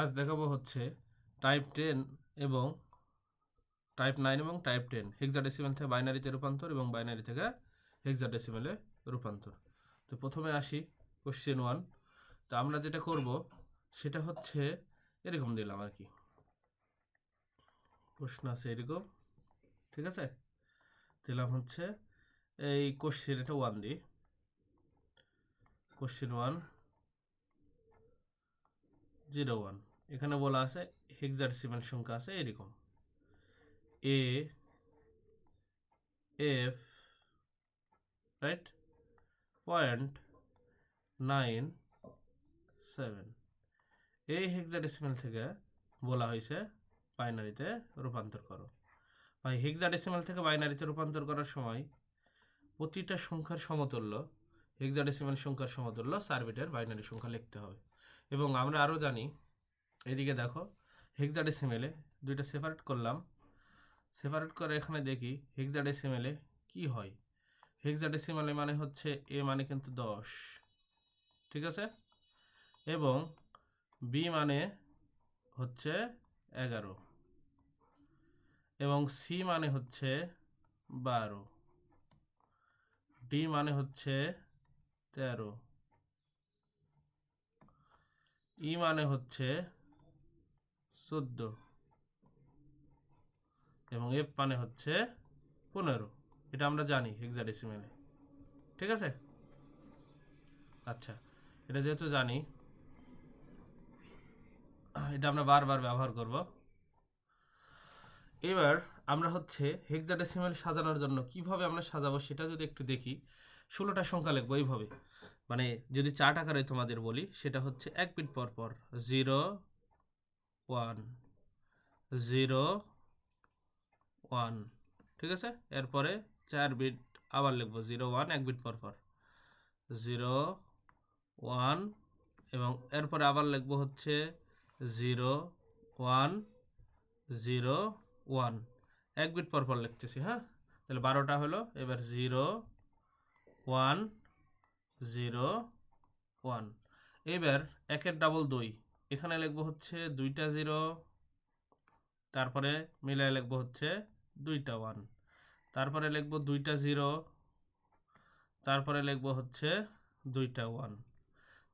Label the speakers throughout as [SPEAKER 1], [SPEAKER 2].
[SPEAKER 1] আজ দেখাবো হচ্ছে টাইপ টেন এবং টাইপ নাইন এবং টাইপ টেন হেক্সাডেসিমেল থেকে বাইনারিতে রূপান্তর এবং বাইনারি থেকে হেক্সাডেসিমেলে রূপান্তর। তো প্রথমে আসি কোশ্চেন ওয়ান তো আমরা যেটা করব সেটা হচ্ছে এরকম দিলাম আর কি। প্রশ্ন আছে এরকম, ঠিক আছে? দিলাম হচ্ছে এই কোশ্চেন এটা ওয়ান দিই। Question one zero one. এখানে বলা আছে হেক্সাডেসিমাল সংখ্যা আছে এরকম। A F right point nine seven এই হেক্সাডেসিমাল থেকে বলা হয়েছে বাইনারিতে রূপান্তর করো। বা হেক্সাডেসিমাল থেকে বাইনারিতে রূপান্তর করার সময় প্রতিটা সংখ্যার সমতুল্য হেক্সাডেসিমাল সংখ্যার সমতুল্য সার্বিটের বাইনারি সংখ্যা লিখতে হবে। এবং আমরা আরও জানি, এদিকে দেখো হেক্সাডেসিমেলে দুইটা সেপারেট করলাম। সেপারেট করে এখানে দেখি হেক্সাডেসিমেলে কি হয়। হেক্সাডেসিমেলে মানে হচ্ছে এ মানে কিন্তু দশ, ঠিক আছে? এবং বি মানে হচ্ছে এগারো, এবং সি মানে হচ্ছে বারো ডি মানে হচ্ছে তেরো। ই মানে হচ্ছে চোদ্দ। এবং এফ মানে হচ্ছে পনেরো। এটা আমরা জানি হেক্সাডেসিমেলে ঠিক আছে? আচ্ছা এটা যেহেতু জানি, এটা আমরা বারবার ব্যবহার করব। এবার আমরা হচ্ছে হেক্সাডেসিমেল সাজানোর জন্য কীভাবে আমরা সাজাবো সেটা যদি একটু দেখি, ষোলোটা সংখ্যা লিখব এইভাবে। মানে যদি চার আকারে তোমাদের বলি, সেটা হচ্ছে এক বিট পর পর জিরো ওয়ান জিরো ওয়ান ঠিক আছে? এরপরে চার বিট আবার লিখব জিরো ওয়ান এক বিট পর পর জিরো ওয়ান এবং এরপরে আবার লিখব হচ্ছে জিরো ওয়ান জিরো ওয়ান এক বিট পর পর লিখতেছি হ্যাঁ? তাহলে বারোটা হলো, এবার জিরো ওয়ান জিরো, ওয়ান। এবার একের ডাবল দুই। এখানে লিখব হচ্ছে দুইটা জিরো, তারপরে মিলায় লিখব হচ্ছে দুইটা ওয়ান। তারপরে লিখব দুইটা জিরো, তারপরে লিখব হচ্ছে দুইটা ওয়ান।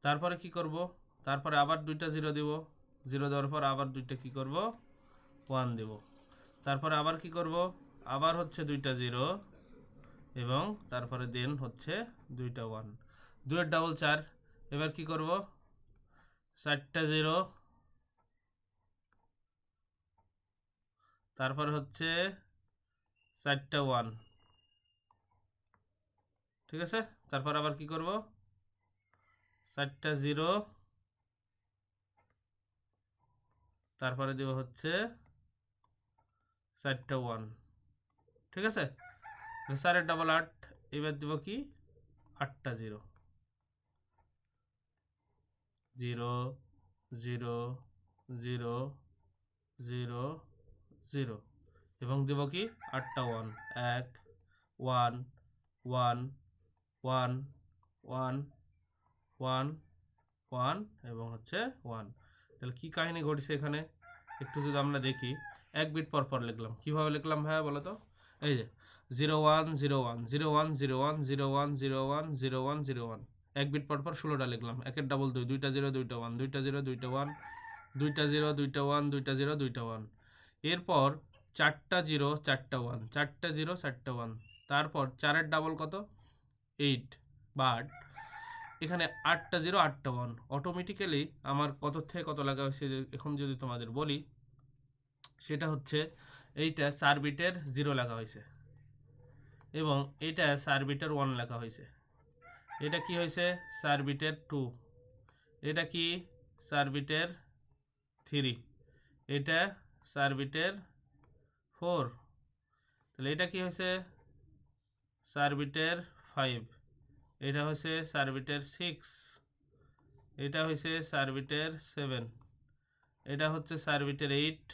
[SPEAKER 1] তারপরে কি করব? তারপরে আবার দুইটা জিরো দিব। জিরো দেওয়ার পর আবার দুইটা কি করব? ওয়ান দেব। তারপরে আবার কি করব? আবার হচ্ছে দুইটা জিরো এবং তারপরে দেন হচ্ছে দুইটা ওয়ান। দুয়ের ডাবল চার। এবার কি করব? চারটা জিরো তারপরে হচ্ছে চারটা ওয়ান ঠিক আছে? তারপর আবার কি করব? চারটা জিরো তারপরে দেব হচ্ছে চারটা ওয়ান ঠিক আছে? চারের ডাবল আট। এবার দেব কি? আটটা zero zero zero zero zero zero. এবং দেব কি? আটটা ওয়ান এক one one one one one one এবং হচ্ছে ওয়ান তাহলে কী কাহিনী ঘটেছে এখানে? একটু যদি আমরা দেখি। এক বিট পর পর লিখলাম। কীভাবে লিখলাম ভাইয়া বলো তো? এই যে, zero one zero one zero one zero one zero one zero one zero one zero one এক বিট পর পর ষোলোটা লিখলাম। একের ডাবল দুই, দুইটা জিরো দুইটা ওয়ান দুইটা জিরো দুইটা ওয়ান দুইটা জিরো দুইটা ওয়ান দুইটা জিরো দুইটা ওয়ান এরপর চারটা জিরো চারটা ওয়ান চারটা জিরো চারটা ওয়ান তারপর চারের ডাবল কত? এইট বা এখানে আটটা জিরো আটটা ওয়ান অটোমেটিক্যালি আমার কত থেকে কত লাগা হয়েছে এখন যদি তোমাদের বলি, সেটা হচ্ছে এইটা চার বিটের জিরো লেখা হয়েছে। এবং এইটা চার ওয়ান লেখা হয়েছে। এটা কি হয়েছে? চার বিটের টু এটা কি? চার বিটের থ্রি এটা চার বিটের ফোর তাহলে এটা কি হয়েছে? চার বিটের ফাইভ এটা হয়েছে চার বিটের সিক্স এটা হয়েছে চার বিটের সেভেন এটা হচ্ছে চার বিটের এইট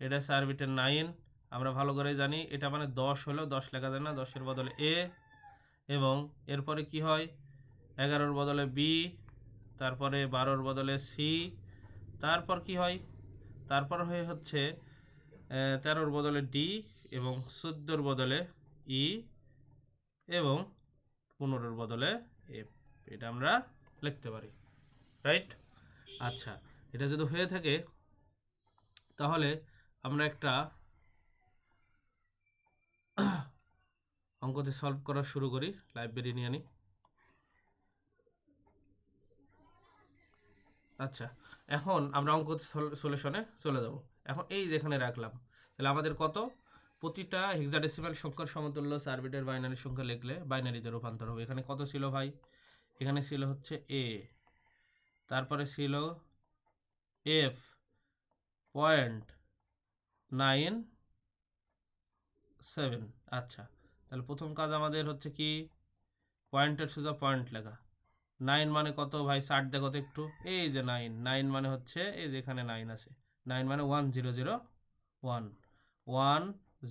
[SPEAKER 1] এটা চার বিটের নাইন আমরা ভালো করে জানি। এটা মানে দশ হলেও দশ লেখা যায় না। দশের বদলে এ এবং এরপরে কি হয়? এগারোর বদলে বি তারপরে বারোর বদলে সি তারপর কি হয়? তারপর হয়ে হচ্ছে তেরোর বদলে ডি এবং চোদ্দোর বদলে ই এবং পনেরোর বদলে এফ এটা আমরা লিখতে পারি রাইট আচ্ছা এটা যদি হয়ে থাকে, তাহলে আমরা একটা অঙ্কতে সলভ করা শুরু করি লাইব্রেরি নিয়ে আনি আচ্ছা এখন আমরা অঙ্ক সলিউশনে চলে যাব। এখন এই যেখানে রাখলাম, তাহলে আমাদের কত? প্রতিটা হেক্সাডেসিমাল সংখ্যার সমতুল্য সার্বিটের বাইনারি সংখ্যা লিখলে বাইনারিতে রূপান্তর হবে। এখানে কত ছিল ভাই? এখানে ছিল হচ্ছে এ তারপরে ছিল এফ পয়েন্ট নাইন সেভেন আচ্ছা তাহলে প্রথম কাজ আমাদের হচ্ছে কি পয়েন্টের সোজা পয়েন্ট লেখা। নাইন মানে কত ভাই? ষাট দেখো তো একটু। এই যে নাইন নাইন মানে হচ্ছে, এই যে এখানে নাইন আছে। নাইন মানে one zero zero one one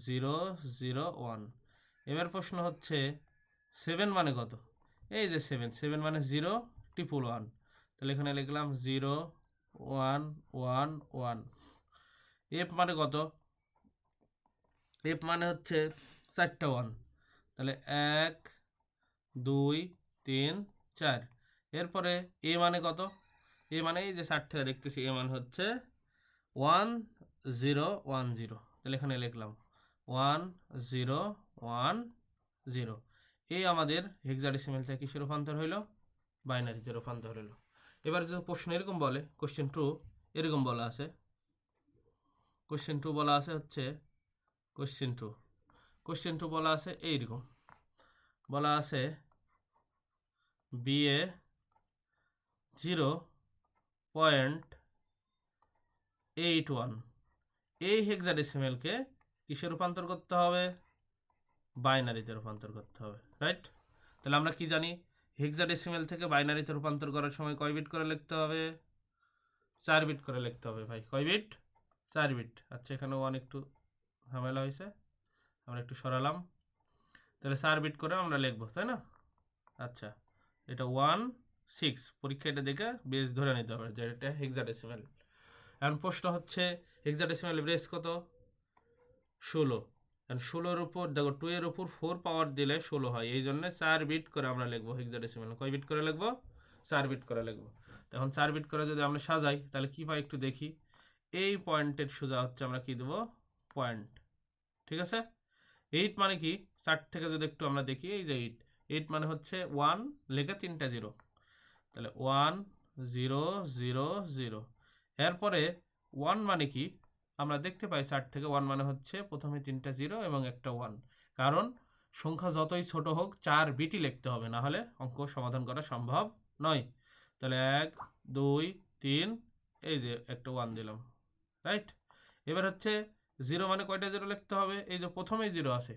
[SPEAKER 1] zero zero one এবার প্রশ্ন হচ্ছে সেভেন মানে কত? এই যে সেভেন সেভেন মানে জিরো ট্রিপল ওয়ান তাহলে এখানে লিখলাম zero one one one F মানে কত? এফ মানে হচ্ছে চারটা ওয়ান তাহলে এক, দুই, তিন, চার। এরপরে এ মানে কত? এ মানে এই যে ষাট থেকে দেখতেছি, এ মানে হচ্ছে ওয়ান জিরো ওয়ান জিরো। তাহলে এখানে লিখলাম ওয়ান জিরো ওয়ান জিরো। এই আমাদের হেক্সাডেসিমেল থেকে কিসে রূপান্তর হইল? বাইনারিতে রূপান্তর হইল। এবার যদি প্রশ্ন এরকম বলে কোশ্চেন টু এরকম বলা আছে। কোশ্চেন টু বলা আছে হচ্ছে কোশ্চেন টু কোশ্চেন টু বলা আছে এইরকম। বলা আছে B A zero point eight one এই হেক্সাডেসিমেলকে কিসে রূপান্তর করতে হবে? বাইনারিতে রূপান্তর করতে হবে রাইট তাহলে আমরা কি জানি? হেক্সাডেসিমেল থেকে বাইনারিতে রূপান্তর করার সময় কয় বিট করে লিখতে হবে? চার বিট করে লিখতে হবে ভাই। কয় বিট চার বিট আচ্ছা এখানে ওয়ান একটু ঝামেলা হয়েছে। আমরা একটু সরালাম। তাহলে চার বিট করে আমরা লিখব, তাই না? আচ্ছা এটা ওয়ান সিক্স পরীক্ষা এটা দেখে বেস ধরে নিতে হবে, যে এটা হেক্সাডেসিমেল এখন প্রশ্ন হচ্ছে হেক্সাডেসিমেল বেস কত? ষোলো। কারণ ষোলোর উপর, দেখো টু এর উপর ফোর পাওয়ার দিলে ষোলো হয়, এই জন্য চার বিট করে আমরা লিখব হেক্সাডেসিমেল কয় বিট করে লিখব? চার বিট করে লিখব। তখন চার বিট করে যদি আমরা সাজাই, তাহলে কী পাই একটু দেখি। এই পয়েন্টের সোজা হচ্ছে আমরা কী দেবো? পয়েন্ট ঠিক আছে? এইট মানে কি? চার থেকে যদি একটু আমরা দেখি, এই যে এইট এইট মানে হচ্ছে ওয়ান লেখে তিনটা জিরো তাহলে ওয়ান জিরো জিরো জিরো এরপরে ওয়ান মানে কি? আমরা দেখতে পাই ষাট থেকে ওয়ান মানে হচ্ছে প্রথমে তিনটা জিরো এবং একটা ওয়ান কারণ সংখ্যা যতই ছোট হোক, চার বিটি লিখতে হবে, না হলে অঙ্ক সমাধান করা সম্ভব নয়। তাহলে এক, দুই, তিন, এই যে একটা ওয়ান দিলাম রাইট এবার হচ্ছে জিরো মানে কয়টা জিরো লিখতে হবে? এই যে প্রথমেই জিরো আছে।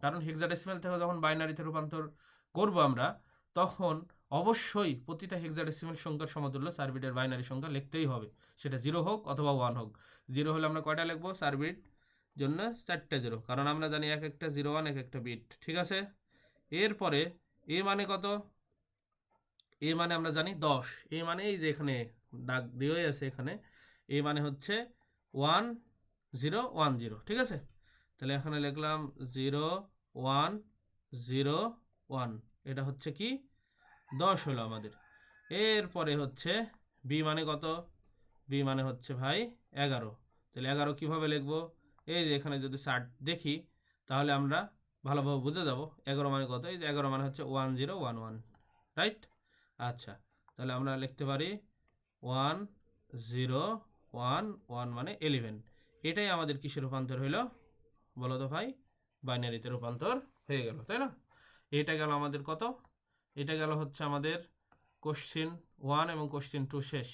[SPEAKER 1] কারণ হেক্সাডেসিমাল থেকে যখন বাইনারিতে রূপান্তর করব আমরা, তখন অবশ্যই প্রতিটা হেক্সাডেসিমাল সংখ্যার সমতুল্য চার বিটের বাইনারি সংখ্যা লিখতেই হবে। সেটা জিরো হোক অথবা ওয়ান হোক। জিরো হলে আমরা কয়টা লিখব? চার বিট জন্য চারটে জিরো কারণ আমরা জানি এক একটা জিরো ওয়ান এক একটা বিট ঠিক আছে? এরপরে এ মানে কত? এ মানে আমরা জানি দশ। এ মানে এই যে এখানে দাগ দিয়েই আছে এখানে। এ মানে হচ্ছে ওয়ান জিরো ওয়ান জিরো, ঠিক আছে? তাহলে এখানে লিখলাম জিরো ওয়ান জিরো ওয়ান, এটা হচ্ছে কি? দশ হলো আমাদের। এরপরে হচ্ছে বি মানে কত? বি মানে হচ্ছে ভাই এগারো। তাহলে এগারো কীভাবে লিখব? এই যে এখানে যদি ষাট দেখি, তাহলে আমরা ভালোভাবে বুঝে যাব এগারো মানে কত? এই যে এগারো মানে হচ্ছে one zero one one, right? আচ্ছা তাহলে আমরা লিখতে পারি ওয়ান জিরো ওয়ান ওয়ান মানে এলিভেন এটাই আমাদের কিসে রূপান্তর হইল? বলো তো ভাই, বাইনারিতে রূপান্তর হয়ে গেল, তাই না? এটা গেল আমাদের কত? এটা গেল হচ্ছে আমাদের কোশ্চিন ওয়ান এবং কোশ্চিন টু শেষ।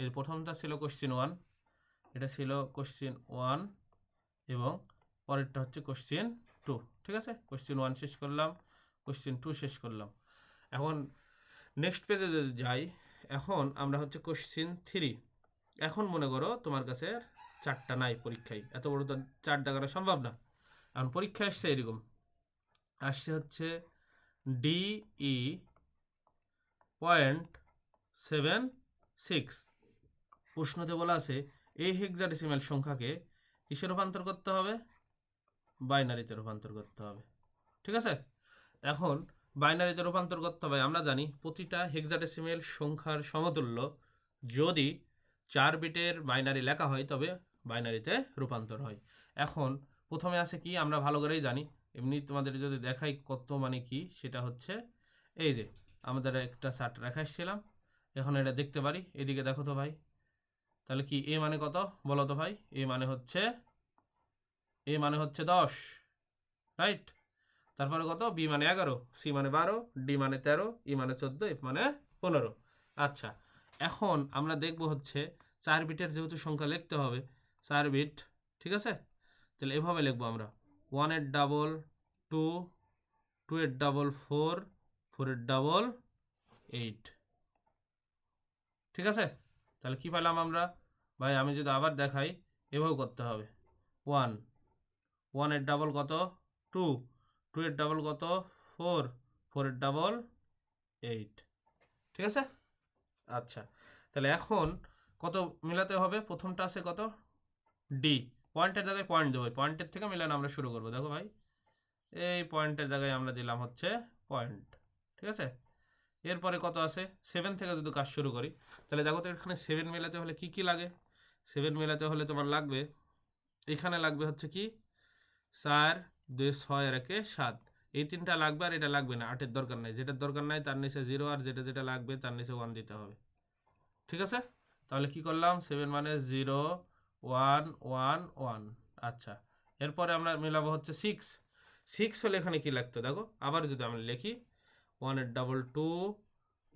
[SPEAKER 1] এর প্রথমটা ছিল কোশ্চিন ওয়ান এটা ছিল কোশ্চিন ওয়ান এবং পরেরটা হচ্ছে কোশ্চিন টু ঠিক আছে? কোশ্চিন ওয়ান শেষ করলাম কোশ্চিন টু শেষ করলাম। এখন নেক্সট পেজে যাই, এখন আমরা হচ্ছে কোশ্চিন থ্রি এখন মনে করো তোমার কাছে চারটা নাই পরীক্ষায়। এত বড় তো চার দেখানো সম্ভব না। এখন পরীক্ষা আসছে এরকম। আসছে হচ্ছে ডিই পয়েন্ট সেভেন সিক্স প্রশ্নতে বলা আছে এই হেক্সাডেসিমাল সংখ্যাকে কিসে রূপান্তর করতে হবে? বাইনারিতে রূপান্তর করতে হবে। ঠিক আছে? এখন বাইনারিতে রূপান্তর করতে হবে, আমরা জানি প্রতিটা হেক্সাডেসিমেল সংখ্যার সমতুল্য। যদি চার বিটের বাইনারি লেখা হয়, তবে বাইনারিতে রূপান্তর হয়। এখন প্রথমে আছে কি? আমরা ভালো করেই জানি। এমনি তোমাদের যদি দেখাই কত মানে কি, সেটা হচ্ছে এই যে আমাদের একটা চার্ট রেখা এসেছিলাম। এখন এটা দেখতে পারি। এদিকে দেখো তো ভাই। তাহলে কি এ মানে কত? বলো তো ভাই। এ মানে হচ্ছে, এ মানে হচ্ছে দশ, রাইট? তারপরে কত? বি মানে এগারো, সি মানে বারো, ডি মানে তেরো, ই মানে চোদ্দ, এফ মানে পনেরো। আচ্ছা এখন আমরা দেখব হচ্ছে চার বিটের যেহেতু সংখ্যা লিখতে হবে চার বিট, ঠিক আছে? তাহলে এভাবে লিখব আমরা। ওয়ানের ডাবল টু টু এর ডাবল ফোর ফোরের ডাবল এইট ঠিক আছে? তাহলে কি পেলাম আমরা? ভাই, আমি যদি আবার দেখাই, এভাবে করতে হবে। ওয়ান ওয়ানের ডাবল কত? টু টু এর ডাবল কত? ফোর ফোরের ডাবল এইট ঠিক আছে? আচ্ছা। তাহলে এখন কত মিলাতে হবে? প্রথমটা আছে কত? ডি পয়েন্টের জায়গায় পয়েন্ট দেবো। পয়েন্টের থেকে মিলানো আমরা শুরু করব। দেখো ভাই, এই পয়েন্টের জায়গায় আমরা দিলাম হচ্ছে পয়েন্ট ঠিক আছে? এরপরে কত আছে? সেভেন থেকে যদি কাজ শুরু করি, তাহলে দেখো তো এখানে সেভেন মেলাতে হলে কি কি লাগে? সেভেন মেলাতে হলে তোমার লাগবে, এখানে লাগবে হচ্ছে কি? চার, দুই, ছয়, আর একে সাত। এই তিনটা লাগবে আর এটা লাগবে না, আটের দরকার নাই। যেটার দরকার নাই তার নিচে জিরো আর যেটা যেটা লাগবে তার নিচে ওয়ান দিতে হবে। ঠিক আছে? তাহলে কি করলাম? সেভেন মানে জিরো ওয়ান ওয়ান ওয়ান। আচ্ছা এরপরে আমরা মেলাবো হচ্ছে সিক্স সিক্স হলে এখানে কি লাগতো? দেখো, আবার যদি আমরা লিখি ওয়ান ওয়ানের ডাবল টু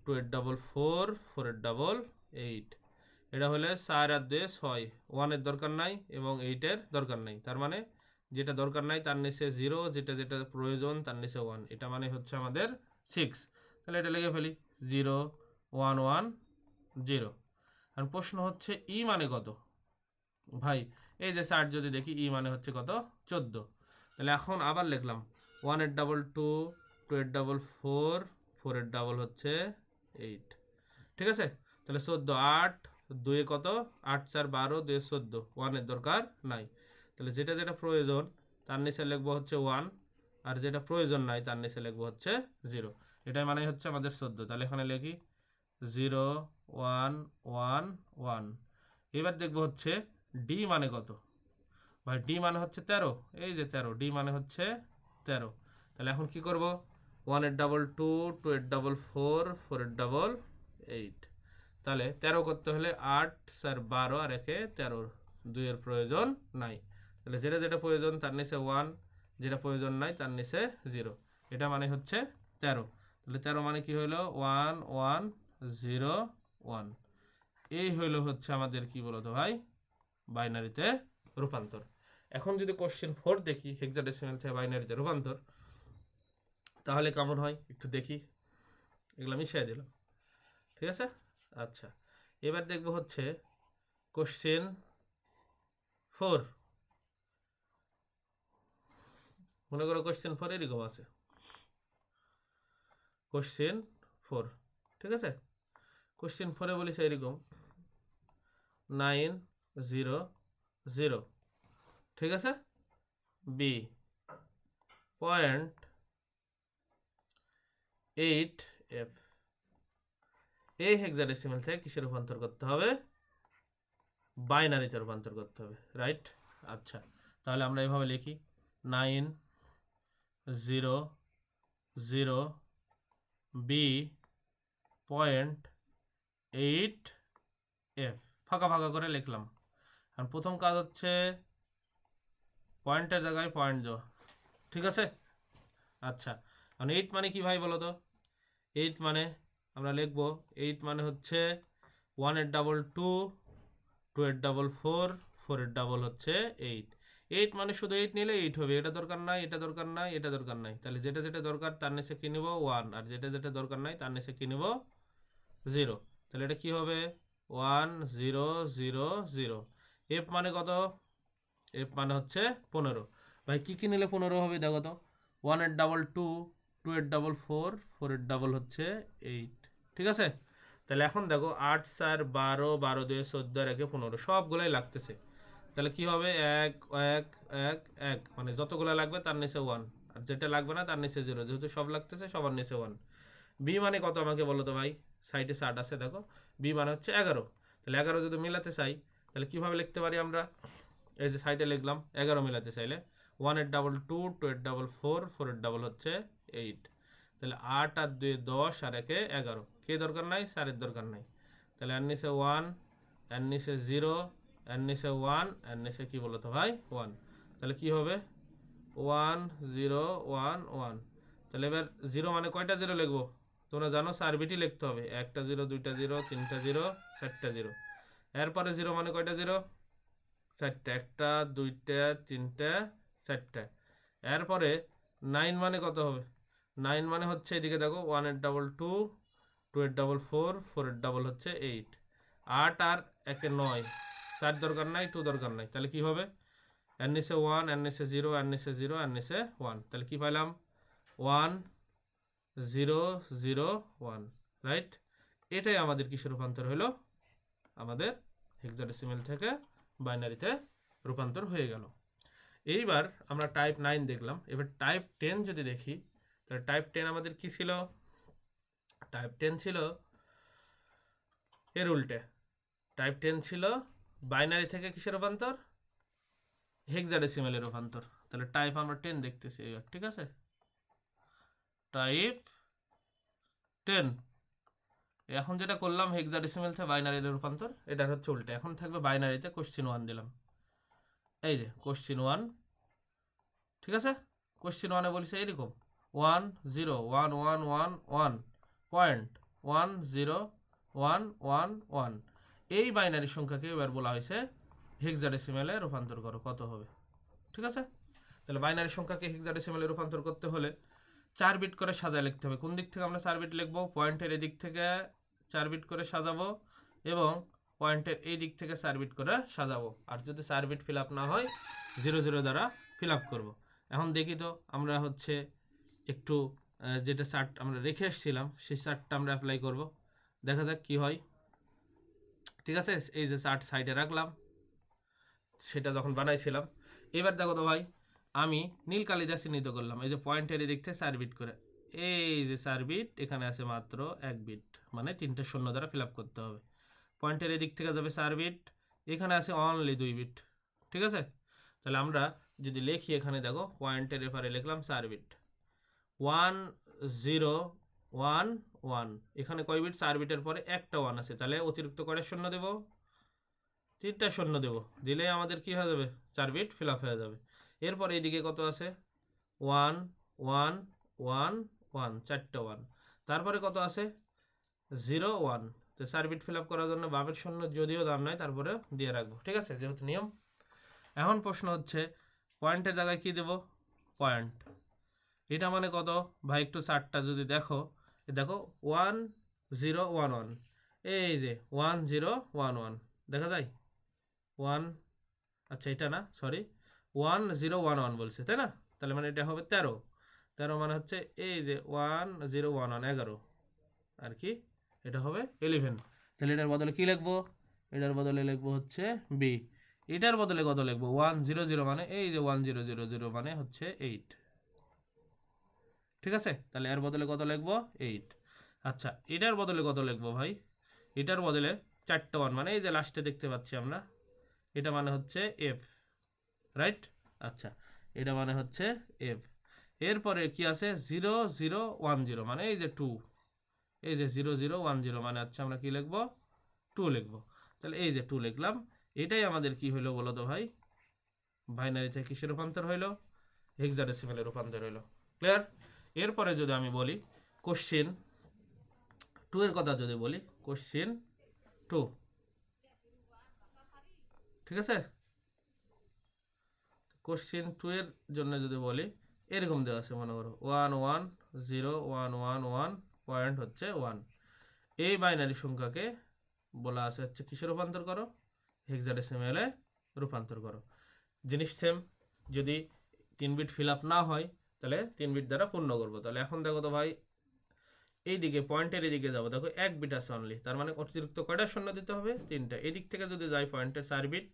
[SPEAKER 1] টু এর ডাবল ফোর ফোর ফোরের ডাবল এইট এটা হলে চার আর দুয়ে ছয়। ওয়ানের দরকার নাই এবং এইটের দরকার নাই। তার মানে যেটা দরকার নাই তার নিচে জিরো যেটা যেটা প্রয়োজন তার নিচে ওয়ান এটা মানে হচ্ছে আমাদের সিক্স তাহলে এটা লিখে ফেলি। জিরো ওয়ান ওয়ান জিরো আর প্রশ্ন হচ্ছে ই মানে কত? ভাই, এই যে চার্ট যদি দেখি, ই মানে হচ্ছে কত? চোদ্দ। তাহলে এখন আবার লিখলাম ওয়ানের ডাবল টু টু এর ডাবল ফোর ফোরের ডাবল হচ্ছে এইট ঠিক আছে? তাহলে চোদ্দ, আট, দুয়ে কত? আট, চার, বারো, দুয়ে চোদ্দ। ওয়ানের দরকার নাই। তাহলে যেটা যেটা প্রয়োজন, তার নিচে লিখব হচ্ছে ওয়ান আর যেটা প্রয়োজন নাই, তার নিচে লিখব হচ্ছে জিরো এটাই মানে হচ্ছে আমাদের চোদ্দ। তাহলে এখানে লিখি জিরো ওয়ান ওয়ান ওয়ান এবার দেখব হচ্ছে ডি মানে কত? ভাই ডি মানে হচ্ছে তেরো। এই যে তেরো ডি মানে হচ্ছে তেরো। তাহলে এখন কি করব? ওয়ানের ডাবল টু টু এর ডাবল ফোর ফোর ফোরের ডাবল এইট তাহলে তেরো করতে হলে আট স্যার বারো আর একে তেরো। দুইয়ের প্রয়োজন নাই। তাহলে যেটা যেটা প্রয়োজন, তার নিচে ওয়ান যেটা প্রয়োজন নাই, তার নিচে জিরো এটা মানে হচ্ছে তেরো। তাহলে তেরো মানে কি হলো? ওয়ান ওয়ান জিরো ওয়ান এই হইল হচ্ছে আমাদের কি বলতো ভাই? বাইনারিতে রূপান্তর। এখন যদি কোশ্চেন ফোর দেখি হেক্সাডেসিমাল থেকে বাইনারিতে রূপান্তর, তাহলে কেমন হয়? একটু দেখি। এগুলো মিশিয়ে দিলাম। ঠিক আছে? আচ্ছা। এবার দেখব হচ্ছে কোশ্চেন ফোর মনে করো কোশ্চেন ফোর এরকম আছে। কোশ্চেন ফোর ঠিক আছে? কোশ্চেন ফোরে বলিছে এরকম নাইন জিরো জিরো ঠিক আছে? বি। Point eight F. এই হেক্সাডেসিমাল থেকে কিসে রূপান্তর করতে হবে? বাইনারিতে রূপান্তর করতে হবে রাইট আচ্ছা তাহলে আমরা এভাবে লিখি। Nine, zero zero, B, point eight F. ফাঁকা ফাঁকা করে লিখলাম। আর প্রথম কাজ হচ্ছে পয়েন্টের জায়গায় পয়েন্ট দেওয়া। ঠিক আছে? আচ্ছা। এখন এইট মানে কি ভাই বলো তো এইট মানে আমরা লিখব এইট মানে হচ্ছে ওয়ানের ডাবল টু টু এর ডাবল ফোর ফোরের ডাবল হচ্ছে এইট এইট মানে শুধু এইট নিলে এইট হবে। এটা দরকার নাই, এটা দরকার নাই, এটা দরকার নাই। তাহলে যেটা যেটা দরকার তার নিচে কি নিব? ওয়ান আর যেটা যেটা দরকার নাই তার নিচে কি নিব? জিরো তাহলে এটা কি হবে? One zero zero zero F মানে কত? এফ মানে হচ্ছে পনেরো। ভাই, কী কী নিলে পনেরো হবে দেখো তো? ওয়ানের ডাবল টু টু এর ডাবল ফোর ফোরের ডাবল হচ্ছে এইট ঠিক আছে? তাহলে এখন দেখো, আট, চার, বারো বারো, দুই, চোদ্দ, একে পনেরো, সবগুলাই লাগতেছে। তাহলে কি হবে? এক এক এক এক। মানে যতগুলো লাগবে তার নিচে ওয়ান আর যেটা লাগবে না তার নিচে জিরো যেহেতু সব লাগতেছে, সবার নিচে ওয়ান বি মানে কত আমাকে বলো তো ভাই? সাইডে ষাট আছে দেখো। বি মানে হচ্ছে এগারো। তাহলে এগারো যদি মিলাতে চাই তাহলে কীভাবে লিখতে পারি আমরা? এই যে সাইডে লিখলাম, এগারো মিল আছে চাইলে। ওয়ানের ডাবল টু টু এর ডাবল ফোর ফোর এর ডাবল হচ্ছে এইট তাহলে আট আর দুই দশ আর একে এগারো। কে দরকার নাই? সারের দরকার নাই। তাহলে এর নিচে ওয়ানের নিচে জিরো এর নিচে ওয়ানের নিচে কী বলো তো ভাই? ওয়ান তাহলে কি হবে? ওয়ান জিরো ওয়ান ওয়ান তাহলে এবার জিরো মানে কয়টা জিরো লিখব? তোমরা জানো সার্বিটি লিখতে হবে। একটা জিরো দুইটা জিরো তিনটা জিরো চারটা জিরো এরপরে জিরো মানে কয়টা জিরো? চারটা। একটা, দুইটা, তিনটা, চারটা। এরপরে নাইন মানে কত হবে? নাইন মানে হচ্ছে এদিকে দেখো ওয়ানের ডাবল টু টু এর ডাবল ফোর ফোর এর ডাবল হচ্ছে এইট আট আর একে নয়। চার দরকার নাই টু দরকার নাই। তাহলে কি হবে? এর নিচে ওয়ানের নিচে জিরো এর নিচে জিরো এর নিচে ওয়ান তাহলে কি পাইলাম? One zero zero one right এটাই আমাদের কিসে রূপান্তর হলো আমাদের হেক্সাডেসিমেল থেকে বাইনারিতে রূপান্তর হয়ে গেল। এইবার আমরা টাইপ নাইন দেখলাম। এবার টাইপ টেন যদি দেখি, তাহলে টাইপ টেন আমাদের কি ছিল? টাইপ টেন ছিল এর উল্টে। টাইপ টেন ছিল বাইনারি থেকে কিসের রূপান্তর? হেক্সাডেসিমেলের রূপান্তর। তাহলে টাইপ আমরা টেন দেখতেছি এবার ঠিক আছে? টাইপ টেন এখন যেটা করলাম হেক্সাডেসিমেল থেকে বাইনারিতে রূপান্তর এটা হচ্ছে উল্টে। এখন থাকবে বাইনারিতে কোশ্চিন ওয়ান দিলাম। এই যে কোশ্চিন ওয়ান ঠিক আছে? কোশ্চিন ওয়ানে বলছে এরকম one zero one one one one point one zero one one one এই বাইনারি সংখ্যাকে এবার বলা হয়েছে হেক্সাডেসিমেলে রূপান্তর করো, কত হবে? ঠিক আছে? তাহলে বাইনারি সংখ্যাকে হেক্সাডেসিমেলে রূপান্তর করতে হলে, চার বিট করে সাজায় লিখতে হবে। কোন দিক থেকে আমরা চার বিট লিখব? পয়েন্টের এদিক থেকে চার বিট করে সাজাবো এবং পয়েন্টের এই দিক থেকে চার বিট করে সাজাবো। আর যদি চার বিট ফিল আপ না হয়, জিরো জিরো দ্বারা ফিল আপ করব। এখন দেখি তো, আমরা হচ্ছে একটু যেটা চার্ট আমরা রেখে এসেছিলাম, সেই চার্টটা আমরা অ্যাপ্লাই করব। দেখা যাক কি হয়। ঠিক আছে? এই যে চার্ট সাইডে রাখলাম। সেটা যখন বানাইছিলাম। এবার দেখো তো ভাই, আমি নীল কালি দিয়ে চিহ্নিত করলাম। এই যে পয়েন্টের এদিক থেকে চার বিট করে। এই যে চার বিট এখানে আছে মাত্র এক বিট মানে তিনটে শূন্য দ্বারা ফিল আপ করতে হবে। পয়েন্টের এদিক থেকে যাবে চার বিট এখানে আছে অনলি দুই বিট ঠিক আছে? তাহলে আমরা যদি লিখি এখানে দেখো পয়েন্টের এপারে লিখলাম চার bit one zero one one এখানে কয় বিট চার বিটের পরে একটা ওয়ান আছে, তাহলে অতিরিক্ত করে শূন্য দেব। তিনটা শূন্য দেব দিলে আমাদের কি হয়ে যাবে? চার বিট ফিল আপ হয়ে যাবে। এরপর এইদিকে কত আছে? ওয়ান ওয়ান ওয়ান ওয়ান চারটে ওয়ান তারপরে কত আছে? জিরো ওয়ান তো চার বিট ফিল আপ করার জন্য বাপের শূন্য যদিও দাম নাই, তারপরে দিয়ে রাখব, ঠিক আছে? যেহেতু নিয়ম। এখন প্রশ্ন হচ্ছে পয়েন্টের জায়গায় কি দেব? পয়েন্ট এটা মানে কত? ভাই, একটু চারটা যদি দেখো দেখো ওয়ান জিরো ওয়ান ওয়ান এই যে ওয়ান জিরো ওয়ান ওয়ান দেখা যায়? ওয়ান আচ্ছা এটা না sorry one zero one one বলছে, তাই না? তাহলে মানে এটা হবে তেরো। তেরো মানে হচ্ছে এই যে ওয়ান জিরো ওয়ান ওয়ান এগারো। আর কি? এটা হবে ইলেভেন তাহলে এটার বদলে কী লিখব? এটার বদলে লিখব হচ্ছে বি এটার বদলে কত লিখব? ওয়ান জিরো জিরো মানে এই যে ওয়ান জিরো জিরো জিরো মানে হচ্ছে এইট ঠিক আছে? তাহলে এর বদলে কত লিখব? এইট আচ্ছা এটার বদলে কত লিখব ভাই? এটার বদলে চারটে ওয়ান মানে এই যে লাস্টে দেখতে পাচ্ছি আমরা। এটা মানে হচ্ছে এফ রাইট আচ্ছা এটা মানে হচ্ছে এফ এরপরে কি আছে? জিরো জিরো ওয়ান জিরো মানে এই যে টু এই যে জিরো জিরো ওয়ান জিরো মানে হচ্ছে আমরা কি লিখব? টু লিখব। তাহলে এই যে টু লিখলাম। এটাই আমাদের কি হইল বলো তো ভাই? বাইনারি থেকে কিসের রূপান্তর হইল? হেক্সাডেসিমেলে রূপান্তর হইল। ক্লিয়ার এরপরে যদি আমি বলি কোশ্চিন টু এর কথা যদি বলি কোশ্চিন টু ঠিক আছে? কোশ্চিন টু এর জন্য যদি বলি এরকম দেওয়া আছে, মনে করো। One one zero one one one point হচ্ছে ওয়ান এই বাইনারি সংখ্যাকে বলা আছে হচ্ছে কিসে রূপান্তর করো? হেক্সাডেসিমেলে রূপান্তর করো। জিনিস সেম যদি তিন বিট ফিল আপ না হয়, তাহলে তিন বিট দ্বারা পূর্ণ করব। তাহলে এখন দেখো তো ভাই, এইদিকে, পয়েন্টের এদিকে যাব। দেখো, এক বিট আছে অনলি তার মানে অতিরিক্ত কয়টা শূন্য দিতে হবে? তিনটা। এদিক থেকে যদি যাই পয়েন্টের চার বিট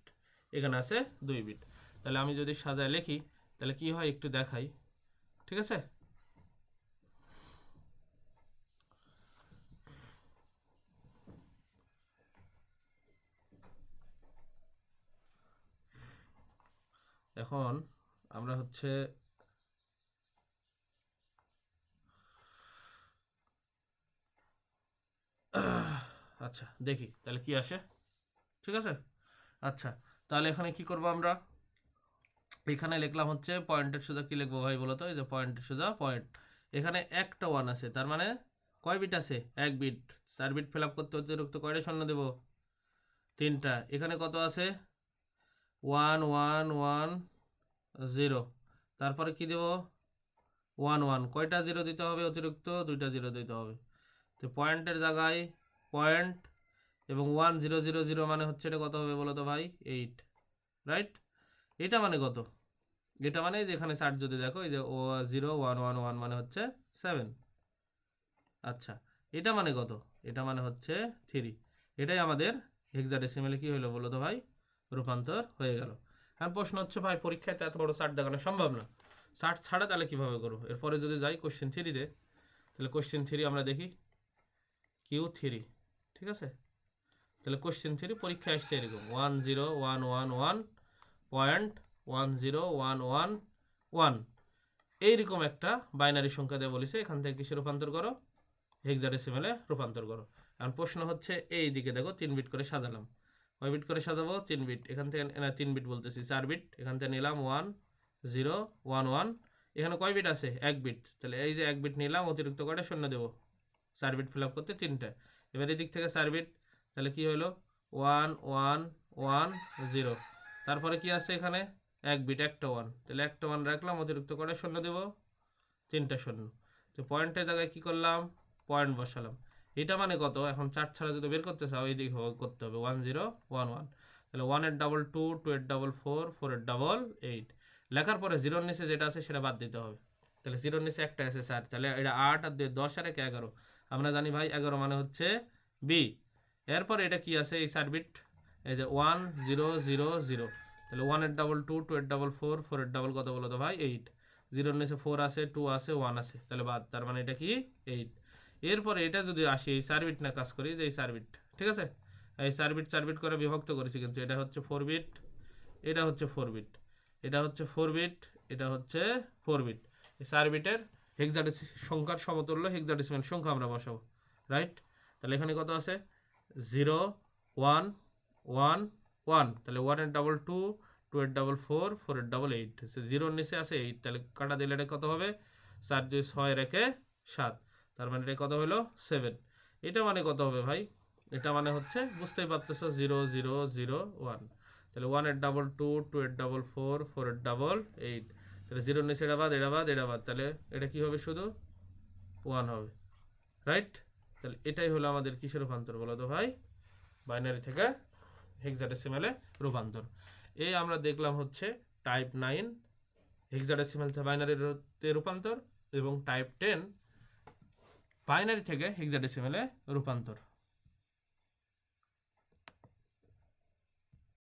[SPEAKER 1] এখানে আছে দুই বিট তাহলে আমি যদি সাজায় লিখি, তাহলে কি হয়? একটু দেখাই। ঠিক আছে? এখন আমরা হচ্ছে আচ্ছা দেখি, তাহলে কি আসে? ঠিক আছে? আচ্ছা তাহলে এখানে কি করব আমরা? এখানে লিখলাম হচ্ছে পয়েন্টের সোজা কি লিখব ভাই বলো তো এই যে পয়েন্টের সোজা পয়েন্ট এখানে একটা ওয়ান আছে, তার মানে কয় বিট আছে? এক বিট চার বিট ফিল আপ করতে অতিরিক্ত কয়টা শূন্য দেবো? তিনটা। এখানে কত আছে? ওয়ান ওয়ান ওয়ান জিরো তারপরে কি দেবো? ওয়ান ওয়ান কয়টা জিরো দিতে হবে অতিরিক্ত? দুইটা জিরো দিতে হবে। তো পয়েন্টের জায়গায় পয়েন্ট এবং ওয়ান জিরো জিরো জিরো মানে হচ্ছে এটা কত হবে বলো তো ভাই? এইট রাইট এটা মানে কত? এটা মানে এখানে ষাট যদি দেখো, এই যে ও জিরো ওয়ান ওয়ান ওয়ান মানে হচ্ছে সেভেন আচ্ছা এটা মানে কত? এটা মানে হচ্ছে থ্রি এটাই আমাদের হেক্সাডেসিমেলে কি হলো বলো তো ভাই? রূপান্তর হয়ে গেল। এখন প্রশ্ন হচ্ছে ভাই, পরীক্ষায় তো এত বড় ষাট দেখানো সম্ভব না। ষাট ছাড়া তাহলে কীভাবে করব? এরপরে যদি যাই কোশ্চেন থ্রিতে তাহলে কোশ্চেন থ্রি আমরা দেখি। কিউ থ্রি ঠিক আছে? তাহলে কোশ্চেন থ্রি পরীক্ষায় আসছে এরকম। One zero one one one point one zero one one one এইরকম একটা বাইনারি সংখ্যা দেওয়া বলেছে, এখান থেকে কিসে রূপান্তর করো? হেক্সাডেসিমেলে রূপান্তর করো। এখন প্রশ্ন হচ্ছে এই দিকে দেখো, তিন বিট করে সাজালাম। কয় বিট করে সাজাবো? তিন বিট এখান থেকে তিন বিট বলতেছি, চার বিট এখান থেকে নিলাম ওয়ান জিরো ওয়ান ওয়ান এখানে কয় বিট আছে? এক বিট তাহলে এই যে এক বিট নিলাম, অতিরিক্ত কয়টা? শূন্য দেবো। চার বিট ফিল আপ করতে তিনটা। এবার এই দিক থেকে চার বিট তাহলে কি হলো? ওয়ান ওয়ান ওয়ান জিরো তারপরে কি আছে এখানে? এক বিট, একটা ওয়ান তাহলে একটা ওয়ান রাখলাম, অতিরিক্ত কয়টা শূন্য দেবো, তিনটা শূন্য। তো পয়েন্টের জায়গায় কি করলাম? পয়েন্ট বসালাম। এটা মানে কত? এখন চার ছাড়া যদি বের করতে চাও, এইদিকে করতে হবে। ওয়ান জিরো ওয়ান ওয়ান তাহলে ওয়ানের ডাবল টু টু এর ডাবল ফোর ফোর এর ডাবল এইট লেখার পরে জিরোর নিচে যেটা আছে, সেটা বাদ দিতে হবে। তাহলে জিরোর নিচে একটা আছে স্যার তাহলে এটা আট আর দুই, দশ আর একে এগারো। আমরা জানি ভাই, এগারো মানে হচ্ছে বি এরপরে এটা কি আছে, এই সার্বিট এই যে ওয়ান জিরো জিরো জিরো তাহলে ওয়ানের ডাবল টু টু এর ডাবল ফোর ফোর এর ডাবল কত বলো তো ভাই? এইট জিরোর নিচে ফোর আছে টু আছে ওয়ান আছে। তাহলে বাদ, তার মানে এটা কি? এইট এরপরে এটা যদি আসি, এই সার্বিট না কাজ করি, যে এই সার্বিট, ঠিক আছে? এই সার্বিট সার্বিট করে বিভক্ত করেছি কিন্তু, এটা হচ্ছে ফোর বিট এটা হচ্ছে ফোর বিট এটা হচ্ছে ফোর বিট এটা হচ্ছে ফোর বিট এই সার্বিটের হেক্সাডেসি সংখ্যার সমতুল্য হেক্সাডেসিমেল সংখ্যা আমরা বসাবো রাইট তাহলে এখানে কত আছে? জিরো ওয়ান ওয়ান ওয়ান তাহলে ওয়ানের ডাবল টু টু এর ডাবল ফোর ফোর এর ডাবল এইট সে জিরোর নিচে আছে এইট তাহলে কাটা দিলে এটা কত হবে? চার দুই ছয় রেখে সাত। তার মানে এটা কত হলো? সেভেন এটা মানে কত হবে ভাই? এটা মানে হচ্ছে, বুঝতেই পারতেছো জিরো জিরো জিরো ওয়ান তাহলে ওয়ানের ডাবল টু টু এর ডাবল ফোর ফোর এর ডাবল এইট তাহলে জিরোর নিচে এটা বাদ এটা বাদ এটা বাদ। তাহলে এটা কী হবে শুধু? ওয়ান হবে। রাইট তাহলে এটাই হলো আমাদের কিসের রূপান্তর বলো তো ভাই? বাইনারি থেকে হেক্সাডেসিমেলে রূপান্তর। এই আমরা দেখলাম হচ্ছে টাইপ নাইন হেক্সাডেসিমেল বাইনারিতে রূপান্তর এবং টাইপ টেন বাইনারি থেকে হেক্সাডেসিমেলে রূপান্তর।